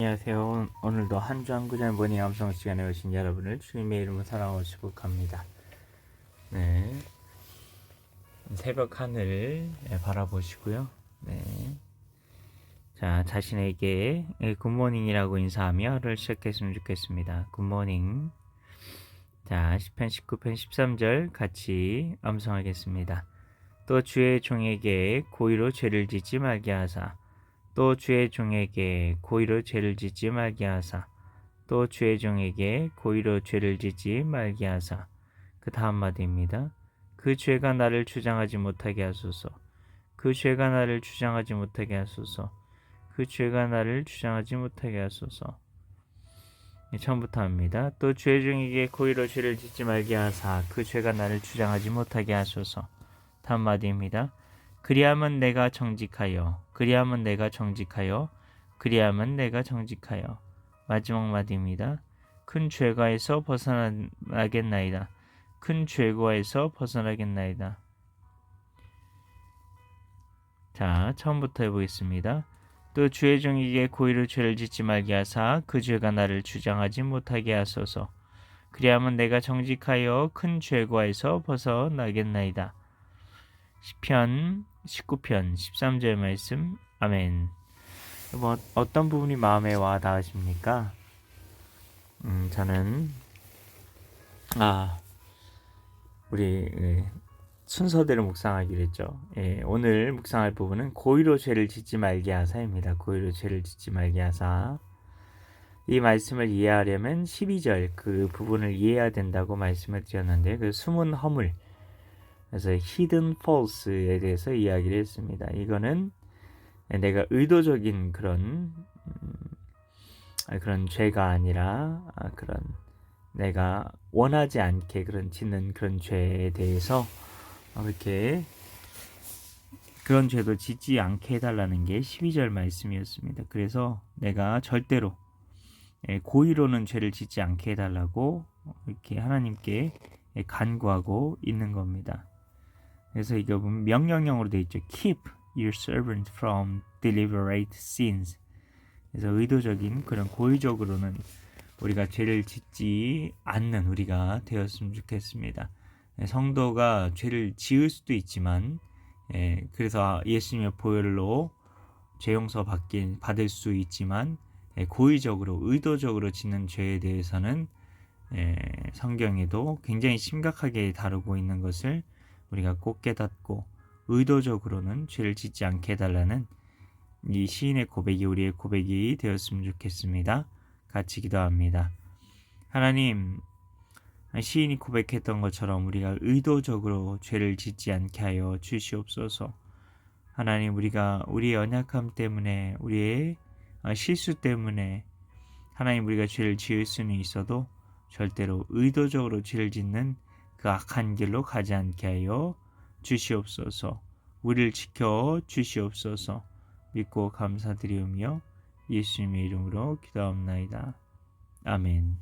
안녕하세요. 오늘도 한 주 한 구절 모닝 암송 시간에 오신 여러분을 주님의 이름으로 사랑하고 축복합니다. 네. 새벽 하늘 바라보시고요. 네. 자, 자신에게 굿모닝이라고 인사하며 하루를 시작했으면 좋겠습니다. 굿모닝. 자, 10편 19편 13절 같이 암송하겠습니다. 또 주의 종에게 고의로 죄를 짓지 말게 하사 또 주의 종에게 고의로 죄를 짓지 말게 하사. 또 주의 종에게 고의로 죄를 짓지 말게 하사. 그 다음 마디입니다. 그 죄가 나를 주장하지 못하게 하소서. 그 죄가 나를 주장하지 못하게 하소서. 그 죄가 나를 주장하지 못하게 하소서. 네, 처음부터 합니다. 또 주의 종에게 고의로 죄를 짓지 말게 하사. 그 죄가 나를 주장하지 못하게 하소서. 다음 마디입니다. 그리하면 내가 정직하여 그리하면 내가 정직하여 그리하면 내가 정직하여 마지막 마디입니다. 큰 죄가에서 벗어나겠나이다. 큰 죄과에서 벗어나겠나이다. 자, 처음부터 해보겠습니다. 또 주의 종에게 고의로 죄를 짓지 말게 하사 그 죄가 나를 주장하지 못하게 하소서. 그리하면 내가 정직하여 큰 죄과에서 벗어나겠나이다. 시편 19편 13절 말씀 아멘. 뭐 어떤 부분이 마음에 와 닿으십니까? 음, 저는 아 우리 예, 순서대로 묵상하기로 했죠. 예, 오늘 묵상할 부분은 고의로 죄를 짓지 말게 하사입니다. 고의로 죄를 짓지 말게 하사. 이 말씀을 이해하려면 12절 그 부분을 이해해야 된다고 말씀을 드렸는데 그 숨은 허물 그래서 hidden false에 대해서 이야기를 했습니다. 이거는 내가 의도적인 그런 음, 그런 죄가 아니라 아, 그런 내가 원하지 않게 그런 짓는 그런 죄에 대해서 이렇게 그런 죄도 짓지 않게 해달라는 게 12절 말씀이었습니다. 그래서 내가 절대로 예, 고의로는 죄를 짓지 않게 해달라고 이렇게 하나님께 간구하고 있는 겁니다. 그래서 이게 보면 명령형으로 되어 있죠. Keep your servant from deliberate sins. 그래서 의도적인 그런 고의적으로는 우리가 죄를 짓지 않는 우리가 되었으면 좋겠습니다. 네, 성도가 죄를 지을 수도 있지만, 예, 그래서 예수님의 보혈로 죄 용서 받긴 받을 수 있지만 예, 고의적으로 의도적으로 짓는 죄에 대해서는 예, 성경에도 굉장히 심각하게 다루고 있는 것을 우리가 꼭 깨닫고 의도적으로는 죄를 짓지 않게 해달라는 이 시인의 고백이 우리의 고백이 되었으면 좋겠습니다. 같이 기도합니다. 하나님, 시인이 고백했던 것처럼 우리가 의도적으로 죄를 짓지 않게 하여 주시옵소서. 하나님, 우리가 우리의 연약함 때문에, 우리의 실수 때문에, 하나님, 우리가 죄를 지을 수는 있어도 절대로 의도적으로 죄를 짓는 그 악한 길로 가지 않게 하여 주시옵소서. 우리를 지켜 주시옵소서. 믿고 감사드리오며 예수님의 이름으로 기도합나이다. 아멘.